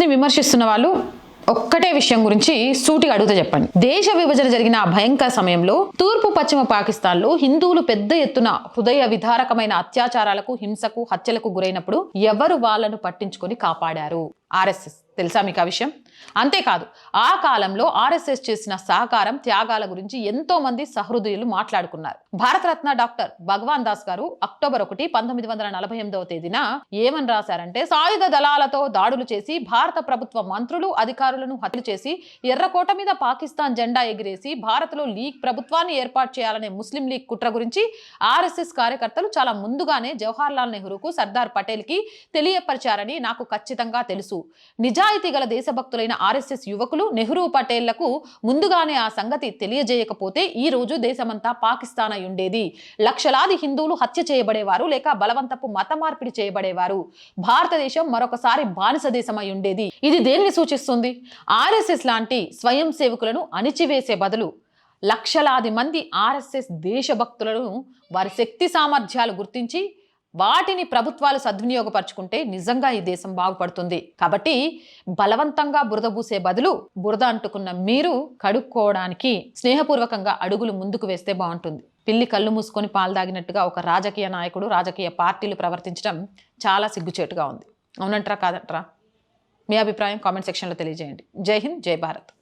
ని విమర్శిస్తున్న వాళ్ళు ఒక్కటే విషయం గురించి సూటిగా అడుగుతా చెప్పండి. దేశ విభజన జరిగిన ఆ భయంకర సమయంలో తూర్పు పశ్చిమ పాకిస్తాన్లో హిందువులు పెద్ద ఎత్తున హృదయ విధారకమైన అత్యాచారాలకు హింసకు హత్యలకు గురైనప్పుడు ఎవరు వాళ్ళను పట్టించుకొని కాపాడారు? ఆర్ఎస్ఎస్. తెలుసా మీకు ఆ విషయం? అంతేకాదు ఆ కాలంలో ఆర్ఎస్ఎస్ చేసిన సహకారం త్యాగాల గురించి ఎంతో మంది సహృదయులు మాట్లాడుకున్నారు. భారతరత్న డాక్టర్ భగవాన్ దాస్ గారు అక్టోబర్ ఒకటి పంతొమ్మిది వందల నలభై ఎనిమిదవ తేదీన ఏమని రాశారంటే సాయుధ దళాలతో దాడులు చేసి భారత ప్రభుత్వ మంత్రులు అధికారులను హత్యలు చేసి ఎర్రకోట మీద పాకిస్తాన్ జెండా ఎగిరేసి భారత్లో లీగ్ ప్రభుత్వాన్ని ఏర్పాటు చేయాలనే ముస్లిం లీగ్ కుట్ర గురించి ఆర్ఎస్ఎస్ కార్యకర్తలు చాలా ముందుగానే జవహర్ లాల్ నెహ్రూకు సర్దార్ పటేల్కి తెలియపరిచారని నాకు ఖచ్చితంగా తెలుసు. నిజాయితీ గల దేశభక్తులైన ఆర్ఎస్ఎస్ యువకులు నెహ్రూ పటేళ్ళకు ముందుగానే ఆ సంగతి తెలియజేయకపోతే ఈ రోజు దేశమంతా పాకిస్తాన్ అయి ఉండేది లక్షలాది హిందువులు హత్య చేయబడేవారు లేక బలవంతపు మత మార్పిడి చేయబడేవారు. భారతదేశం మరొకసారి బానిస దేశం అయి ఉండేది ఇది దేన్ని సూచిస్తుంది? ఆర్ఎస్ఎస్ లాంటి స్వయం సేవకులను అణిచివేసే బదులు లక్షలాది మంది ఆర్ఎస్ఎస్ దేశభక్తులను వారి శక్తి సామర్థ్యాలు గుర్తించి వాటిని ప్రభుత్వాలు సద్వినియోగపరచుకుంటే నిజంగా ఈ దేశం బాగుపడుతుంది. కాబట్టి బలవంతంగా బురద పూసే బదులు బురద అంటుకున్న మీరు కడుక్కోవడానికి స్నేహపూర్వకంగా అడుగులు ముందుకు వేస్తే బాగుంటుంది. పిల్లి కళ్ళు మూసుకొని పాలు తాగినట్టుగా ఒక రాజకీయ నాయకుడు రాజకీయ పార్టీలు ప్రవర్తించడం చాలా సిగ్గుచేటుగా ఉంది. అవునంటారా కాదంటారా? మీ అభిప్రాయం కామెంట్ సెక్షన్లో తెలియజేయండి. జై హింద్ జై భారత్.